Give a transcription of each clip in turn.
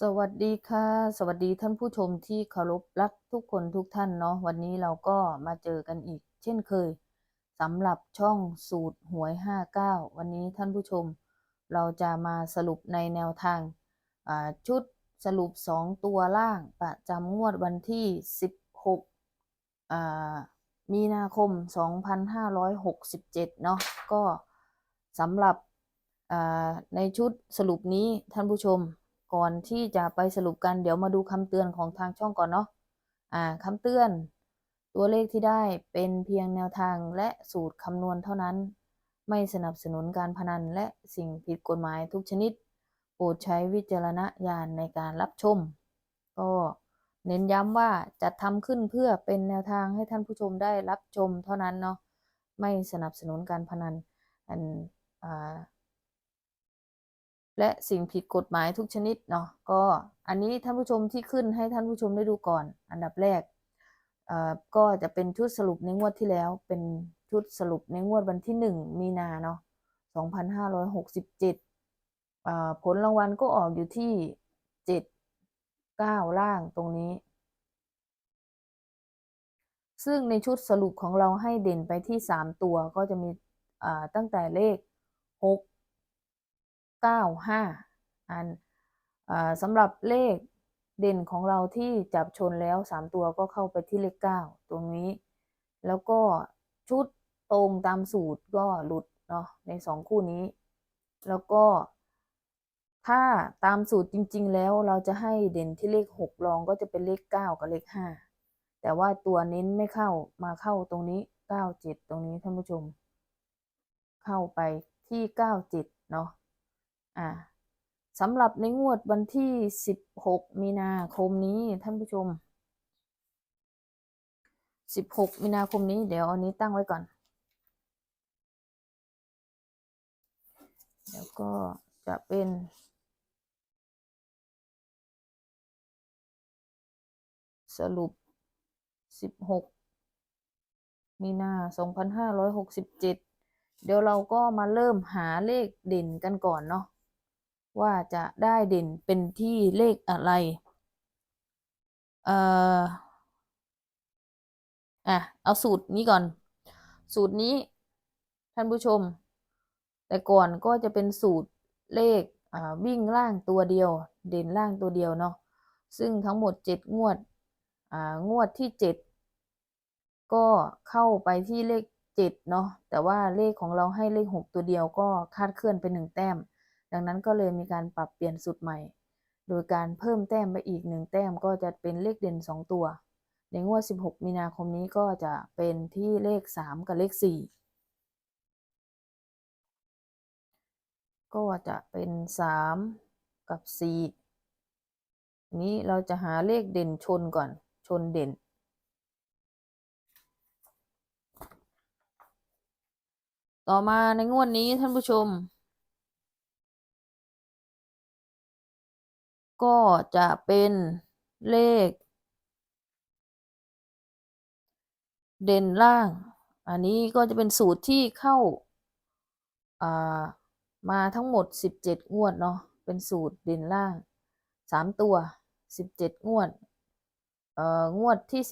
สวัสดีค่ะ สวัสดีท่านผู้ชมที่เคารพรักทุกคนทุกท่านเนาะวันนี้เราก็มาเจอกันอีก เช่นเคยสำหรับช่องสูตรหวย 59 วันนี้ท่านผู้ชม เราจะมาสรุปในแนวทางาชุดสรุป 2 ตัวล่างประจำงวดวันที่ 16 มีนาคม 2567 เนาะก็สำหรับในชุดสรุปนี้ท่านผู้ชม ก่อนที่จะไปสรุปกันเดี๋ยวมาดูคำเตือนของทางช่องก่อนเนาะอ่าคำเตือน ตัวเลขที่ได้เป็นเพียงแนวทางและสูตรคำนวณเท่านั้น ไม่สนับสนุนการพนันและสิ่งผิดกฎหมายทุกชนิด โปรดใช้วิจารณญาณในการรับชม ก็เน้นย้ำว่าจัดทำขึ้นเพื่อเป็นแนวทางให้ท่านผู้ชมได้รับชมเท่านั้นเนาะไม่สนับสนุนการพนันอันอ่า และสิ่งผิดกฎหมายทุกชนิดเนาะก็อันนี้ท่านผู้ชมที่ขึ้นให้ท่านผู้ชมได้ดูก่อน อันดับแรกก็จะเป็นชุดสรุปในงวดที่แล้ว เป็นชุดสรุปในงวดวันที่หนึ่งมีนาเนาะสองพันห้าร้อยหกสิบเจ็ดผลรางวัลก็ออกอยู่ที่เจ็ดเก้าล่างตรงนี้ ซึ่งในชุดสรุปของเราให้เด่นไปที่สามตัวก็จะมีตั้งแต่เลขห กเก้าห้าอันอสำหรับเลขเด่นของเราที่จับชนแล้วสามตัวก็เข้าไปที่เลขเก้าตรงนี้ แล้วก็ชุดตรงตามสูตรก็หลุดเนาะในสองคู่นี้ แล้วก็ถ้าตามสูตรจริง ๆ แล้วเราจะให้เด่นที่เลขหกรองก็จะเป็นเลขเก้ากับเลขห้าแต่ว่าตัวเน้นไม่เข้ามาเข้าตรงนี้เก้าเจ็ดตรงนี้ท่านผู้ชม เข้าไปที่เก้าเจ็ดเนาะ อ่าสำหรับในงวดวันที่ 16 มีนาคมนี้ท่านผู้ชม 16 มีนาคมนี้เดี๋ยวอันนี้ตั้งไว้ก่อน แล้วก็จะเป็นสรุป 16 มีนา 2567 เดี๋ยวเราก็มาเริ่มหาเลขเด่นกันก่อนเนาะ ว่าจะได้เด่นเป็นที่เลขอะไร เอ่อ อะ เอาสูตรนี้ก่อน สูตรนี้ท่านผู้ชม แต่ก่อนก็จะเป็นสูตรเลขอ่าวิ่งล่างตัวเดียว เด่นล่างตัวเดียวเนาะ ซึ่งทั้งหมดเจ็ดงวด อ่า งวดที่เจ็ดก็เข้าไปที่เลขเจ็ดเนาะ แต่ว่าเลขของเราให้เลขหกตัวเดียวก็คาดเคลื่อนไปหนึ่งแต้ม ดังนั้นก็เลยมีการปรับเปลี่ยนสูตรใหม่ โดยการเพิ่มแต้มไปอีกหนึ่งแต้มก็จะเป็นเลขเด่นสองตัว ในงวด 16 มีนาคมนี้ก็จะเป็นที่เลข 3 กับเลข 4 ก็จะเป็น 3 กับ 4 นี้เราจะหาเลขเด่นชนก่อน ชนเด่นต่อมาในงวดนี้ท่านผู้ชม ก็จะเป็นเลข เด่นล่าง อันนี้ก็จะเป็นสูตรที่เข้าามาทั้งหมด 17 งวดเนาะ เป็นสูตรเด่นล่าง 3 ตัว 17 งวด เอ่อ งวดที่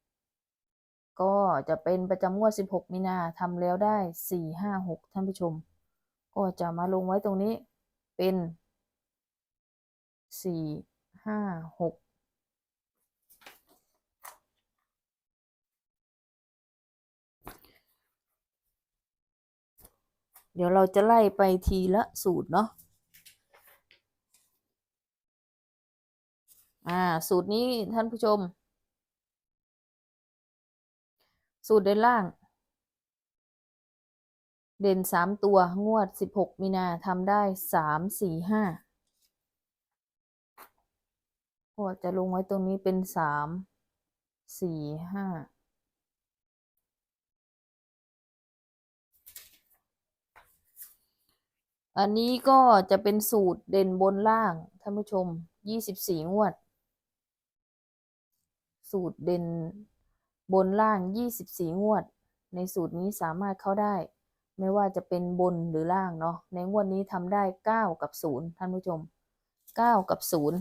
18 ก็จะเป็นประจำงวด 16 มีนาทำแล้วได้ 4 5 6 ท่านผู้ชม ก็จะมาลงไว้ตรงนี้เป็น 4 5 6เดี๋ยวเราจะไล่ไปทีละสูตรเนาะ อ่า สูตรนี้ท่านผู้ชม สูตรเด่นล่าง เด่นสามตัวงวดสิบหกมีนาทำได้สามสี่ห้า ก็จะลงไว้ตรงนี้เป็นสามสี่ห้าอันนี้ก็จะเป็นสูตรเด่นบนล่าง ท่านผู้ชมยี่สิบสี่งวด สูตรเด่นบนล่างยี่สิบสี่งวด ในสูตรนี้สามารถเข้าได้ ไม่ว่าจะเป็นบนหรือล่างเนาะในงวดนี้ทำได้เก้ากับศูนย์ท่านผู้ชมเก้ากับศูนย์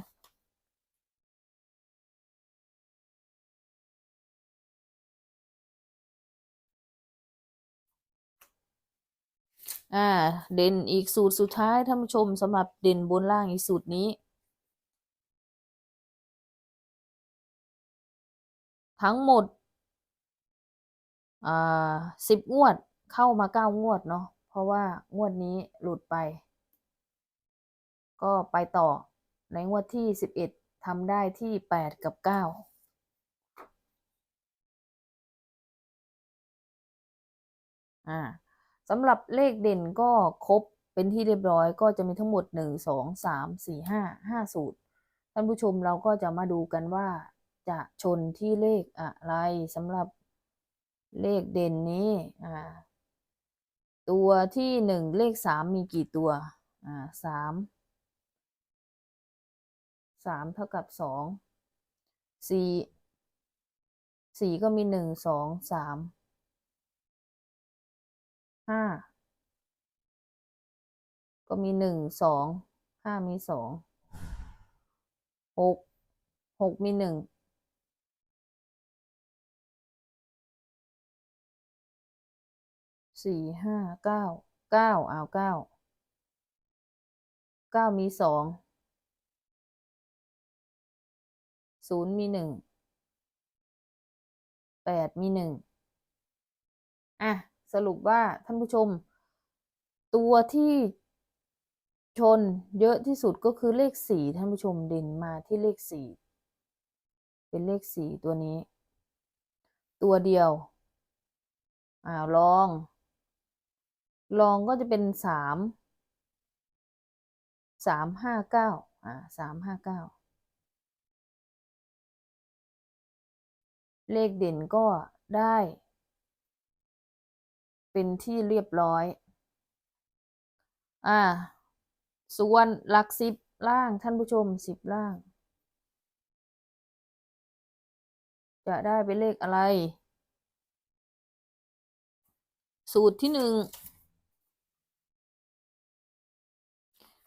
อ่า เด่นอีกสูตรสุดท้ายท่านผู้ชมสำหรับเด่นบนล่างอีกสูตรนี้ ทั้งหมดอ่าสิบงวดเข้ามาเก้างวดเนาะเพราะว่างวดนี้หลุดไป ก็ไปต่อในงวดที่สิบเอ็ดทำได้ที่แปดกับเก้าอ่า สำหรับเลขเด่นก็ครบเป็นที่เรียบร้อยก็จะมีทั้งหมดหนึ่งสองสามสี่ห้าห้าสูตร ท่านผู้ชมเราก็จะมาดูกันว่า จะชนที่เลขอะไรสำหรับเลขเด่นนี้อ่าตัวที่หนึ่งเลขสามมีกี่ตัวอ่าสามสามเท่ากับสองสี่สี่ก็มีหนึ่งสองสาม ห้าก็มีหนึ่งสองห้ามีสองหกหกมีหนึ่งสี่ห้าเก้าเก้าเอาเก้าเก้ามีสองศูนย์มีหนึ่งแปดมีหนึ่งอะ สรุปว่าท่านผู้ชม ตัวที่ชนเยอะที่สุดก็คือเลขสี่ท่านผู้ชมเด่นมาที่เลขสี่เป็นเลขสี่ตัวนี้ ตัวเดียวอ่าลอง ลองก็จะเป็นสามสามห้าเก้าอ่าสามห้าเก้าเลขเด่นก็ได้ เป็นที่เรียบร้อย อ่า ส่วนหลักสิบล่างท่านผู้ชมสิบล่าง จะได้เป็นเลขอะไร สูตรที่หนึ่ง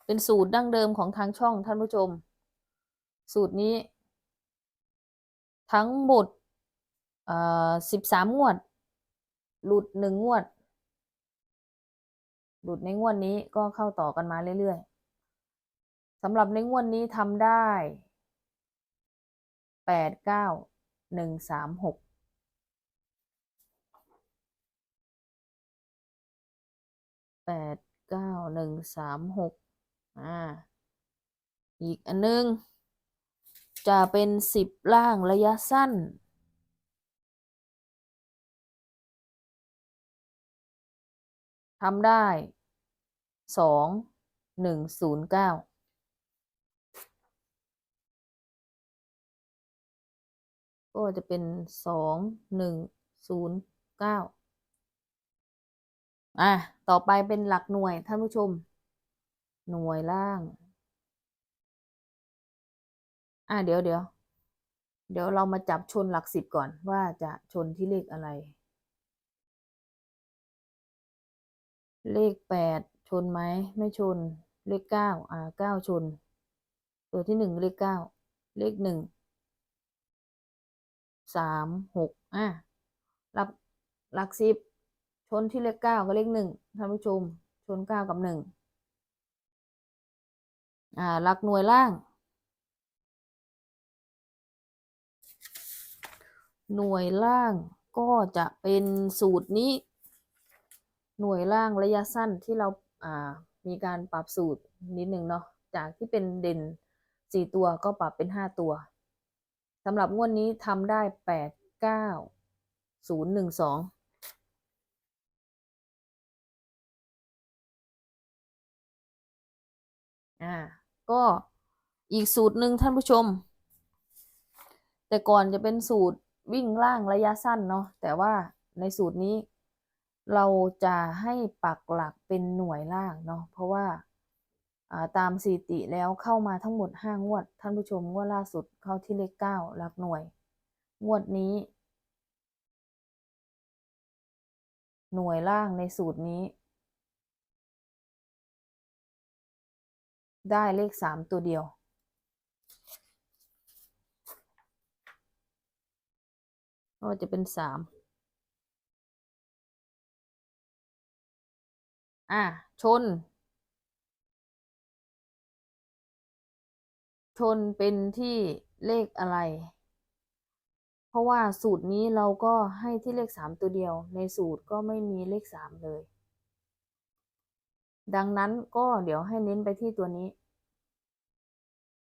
เป็นสูตรดั้งเดิมของทางช่องท่านผู้ชม สูตรนี้ ทั้งหมดสิบสามงวด หลุดหนึ่งงวด หลุดในงวดนี้ก็เข้าต่อกันมาเรื่อยๆสำหรับในงวดนี้ทำได้แปดเก้าหนึ่งสามหกแปดเก้าหนึ่งสามหกอ่า อีกอันนึง จะเป็นสิบล่างระยะสั้น ทำได้ สองหนึ่งศูนย์เก้าก็จะเป็นสองหนึ่งศูนย์เก้าอะ ต่อไปเป็นหลักหน่วยท่านผู้ชม หน่วยล่าง อะ เดี๋ยวเดี๋ยวเดี๋ยวเรามาจับชนหลักสิบก่อนว่าจะชนที่เลขอะไร เลขแปด ชนไหมไม่ชน เลขเก้าอ่าเก้าชน ตัวที่หนึ่งเลขเก้าเลขหนึ่งสามหกอะหลักหลักสิบชนที่เลขเก้ากับเลขหนึ่งท่านผู้ชม ชนเก้ากับหนึ่งอ่าหลักหน่วยล่าง หน่วยล่างก็จะเป็นสูตรนี้ หน่วยล่างระยะสั้นที่เรา มีการปรับสูตรนิดหนึ่งเนาะจากที่เป็นเด่นสี่ตัวก็ปรับเป็นห้าตัวสำหรับงวดนี้ทำได้แปดเก้าศูนย์หนึ่งสองอ่าก็อีกสูตรหนึ่งท่านผู้ชม แต่ก่อนจะเป็นสูตรวิ่งล่างระยะสั้นเนาะแต่ว่าในสูตรนี้ เราจะให้ปักหลักเป็นหน่วยล่างเนาะเพราะว่าตามสถิติแล้วเข้ามาทั้งหมดห้างวด ท่านผู้ชมงวดล่าสุดเข้าที่เลขเก้าหลักหน่วย งวดนี้ หน่วยล่างในสูตรนี้ ได้เลขสามตัวเดียว ก็จะเป็นสาม อะ ชน ชนเป็นที่เลขอะไร เพราะว่าสูตรนี้เราก็ให้ที่เลขสามตัวเดียว ในสูตรก็ไม่มีเลขสามเลย ดังนั้นก็เดี๋ยวให้เน้นไปที่ตัวนี้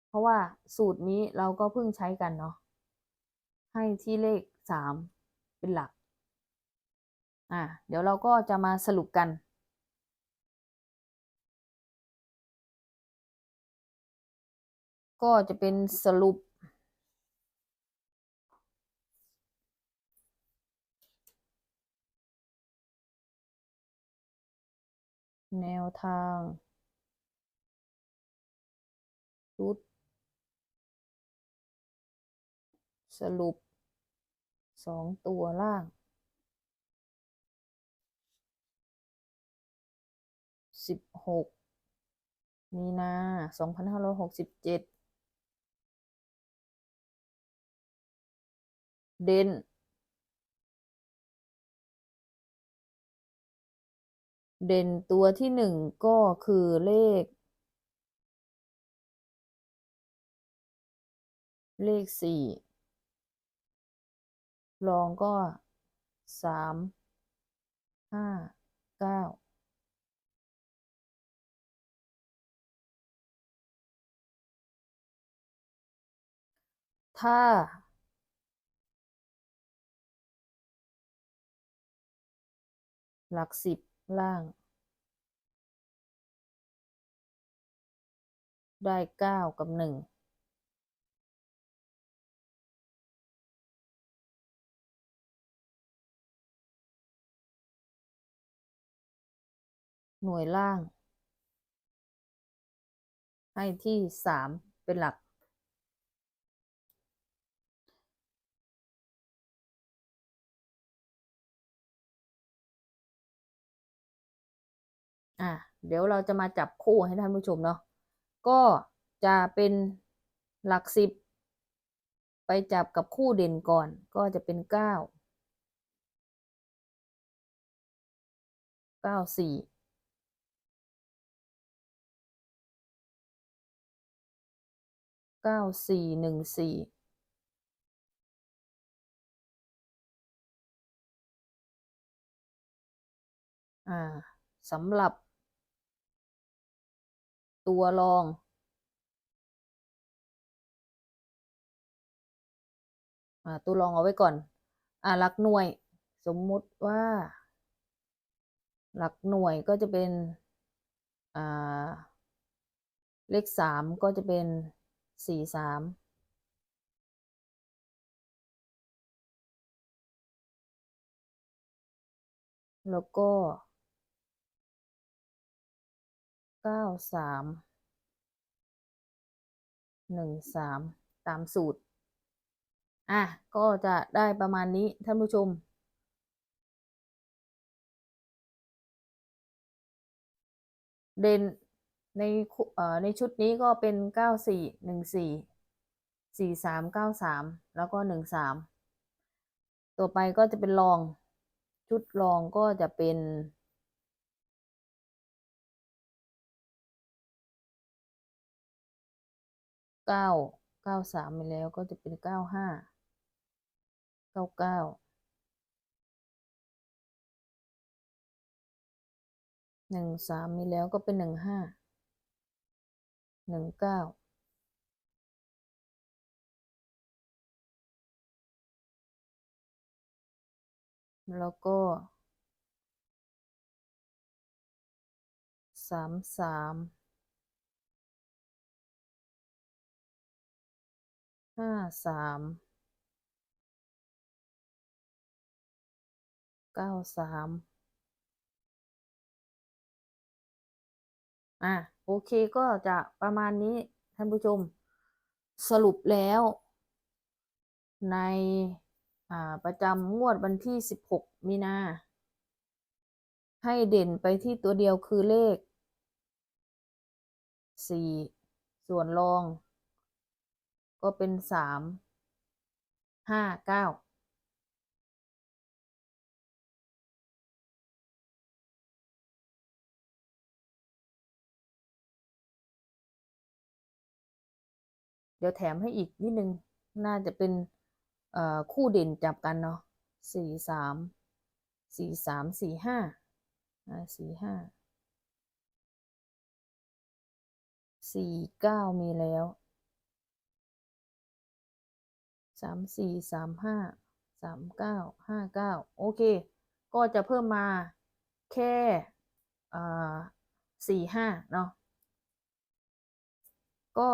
เพราะว่าสูตรนี้เราก็เพิ่งใช้กันเนาะ ให้ที่เลขสามเป็นหลัก อะ เดี๋ยวเราก็จะมาสรุปกัน ก็จะเป็นสรุป แนวทางชุดสรุปสองตัวล่างสิบหกมีนาสองพันห้าร้อยหกสิบเจ็ด เด่นเด่นตัวที่หนึ่งก็คือเลข เลขสี่รองก็สามห้าเก้าถ้า หลักสิบล่าง ได้เก้ากับหนึ่งหน่วยล่าง ให้ที่สามเป็นหลัก อะเดี๋ยวเราจะมาจับคู่ให้ท่านผู้ชมเนาะก็จะเป็นหลักสิบไปจับกับคู่เด่นก่อน ก็จะเป็นเก้าเก้าสี่เก้าสี่หนึ่งสี่อ่าสำหรับ ตัวรองอ่าตัวรองเอาไว้ก่อน อ่าหลักหน่วย สมมุติว่า หลักหน่วยก็จะเป็นอ่าเลขสามก็จะเป็นสี่สามแล้วก็ เก้าสามหนึ่งสามตามสูตร อะ ก็จะได้ประมาณนี้ท่านผู้ชม เด่นในในชุดนี้ก็เป็นเก้าสี่หนึ่งสี่สี่สามเก้าสามแล้วก็หนึ่งสามต่อไปก็จะเป็นรอง ชุดรองก็จะเป็น เก้าเก้าสามไปแล้วก็จะเป็นเก้าห้าเก้าเก้าหนึ่งสามมีแล้วก็เป็นหนึ่งห้าหนึ่งเก้าแล้วก็สามสาม ห้าสามเก้าสามอะโอเคก็จะประมาณนี้ท่านผู้ชมสรุปแล้ว ในประจำงวดวันที่สิบหกมีนา ให้เด่นไปที่ตัวเดียวคือเลขสี่ส่วนรอง ก็เป็นสามห้าเก้าเดี๋ยวแถมให้อีกนิดนึง น่าจะเป็นคู่เด่นจับกันเนาะสี่สามสี่สามสี่ห้าสี่ห้าสี่เก้ามีแล้ว สามสี่สามห้าสามเก้าห้าเก้าโอเค ก็จะเพิ่มมาแค่สี่ห้าเนาะก็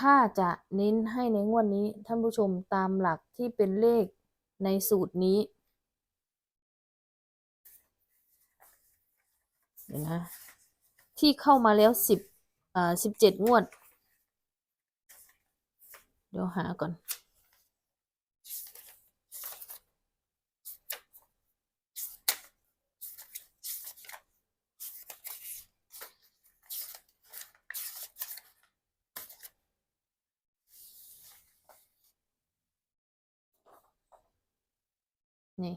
ถ้าจะเน้นให้ในงวดนี้ท่านผู้ชมตามหลักที่เป็นเลขในสูตรนี้เดี๋ยวนะที่เข้ามาแล้วสิบอ่าสิบเจ็ดงวด เดี๋ยวหาก่อน นี่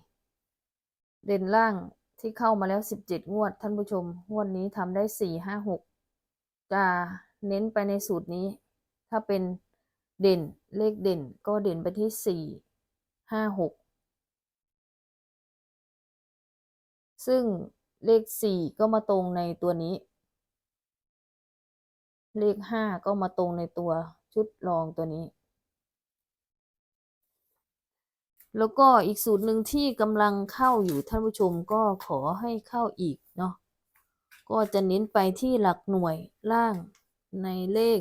เด่นล่างที่เข้ามาแล้วสิบเจ็ดงวด ท่านผู้ชม งวดนี้ทำได้สี่ห้าหกจะเน้นไปในสูตรนี้ ถ้าเป็น เด่นเลขเด่นก็เด่นไปที่สี่ห้าหกซึ่งเลขสี่ก็มาตรงในตัวนี้ เลขห้าก็มาตรงในตัวชุดรองตัวนี้ แล้วก็อีกสูตรหนึ่งที่กำลังเข้าอยู่ท่านผู้ชมก็ขอให้เข้าอีกเนาะก็จะเน้นไปที่หลักหน่วยล่างในเลข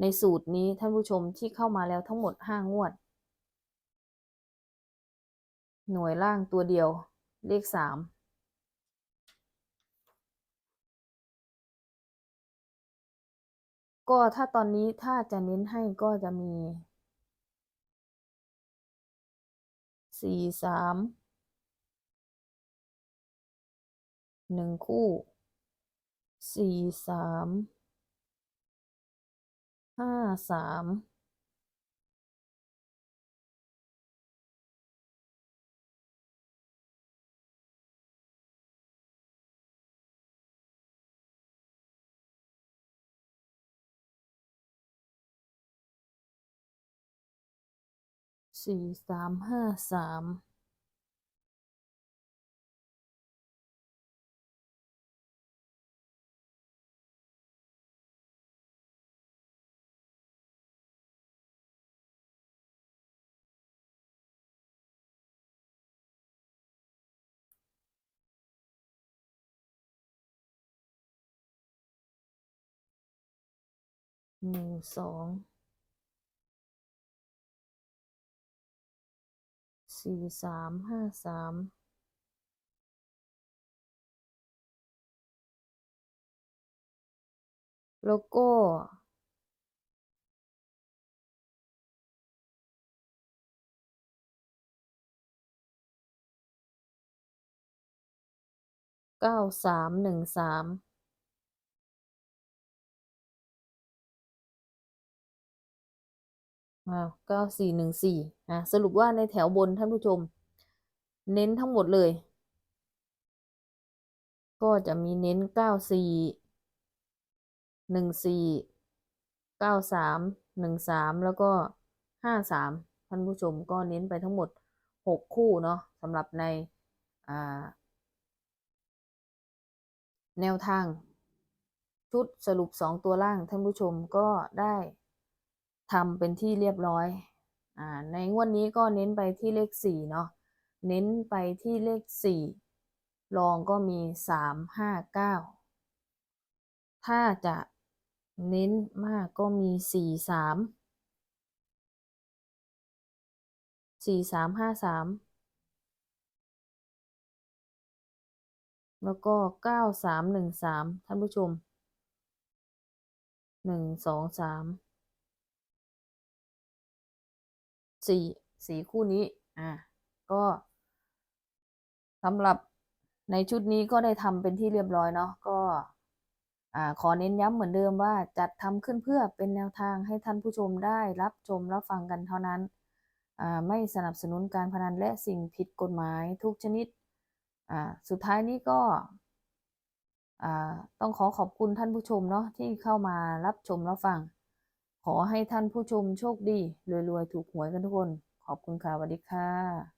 ในสูตรนี้ท่านผู้ชมที่เข้ามาแล้วทั้งหมดห้างวด หน่วยล่างตัวเดียว เลขสามก็ถ้าตอนนี้ถ้าจะเน้นให้ก็จะมีสี่สามหนึ่งคู่สี่สาม ห้าสามสี่สามห้าสาม หนึ่งสองสี่สามห้าสามแล้วก็เก้าสามหนึ่งสาม อ้าเก้าสี่หนึ่งสี่อะสรุปว่าในแถวบนท่านผู้ชม เน้นทั้งหมดเลย ก็จะมีเน้นเก้าสี่หนึ่งสี่เก้าสามหนึ่งสามแล้วก็ห้าสามท่านผู้ชมก็เน้นไปทั้งหมดหกคู่เนาะสำหรับในอ่าแนวทางชุดสรุปสองตัวล่างท่านผู้ชมก็ได้ ทำเป็นที่เรียบร้อยอ่าในงวดนี้ก็เน้นไปที่เลขสี่เนาะเน้นไปที่เลขสี่รองก็มีสามห้าเก้าถ้าจะเน้นมากก็มีสี่สามสี่สามห้าสามแล้วก็เก้าสามหนึ่งสามท่านผู้ชมหนึ่งสองสาม สี่สีคู่นี้ อะก็สำหรับในชุดนี้ก็ได้ทำเป็นที่เรียบร้อยเนาะก็อ่าขอเน้นย้ำเหมือนเดิมว่าจัดทำขึ้นเพื่อเป็นแนวทางให้ท่านผู้ชมได้รับชมรับฟังกันเท่านั้นอ่าไม่สนับสนุนการพนันและสิ่งผิดกฎหมายทุกชนิดอ่าสุดท้ายนี้ก็อ่าต้องขอขอบคุณท่านผู้ชมเนาะที่เข้ามารับชมรับฟัง ขอให้ท่านผู้ชมโชคดี รวย ๆ ถูกหวยกันทุกคน ขอบคุณค่ะสวัสดีค่ะ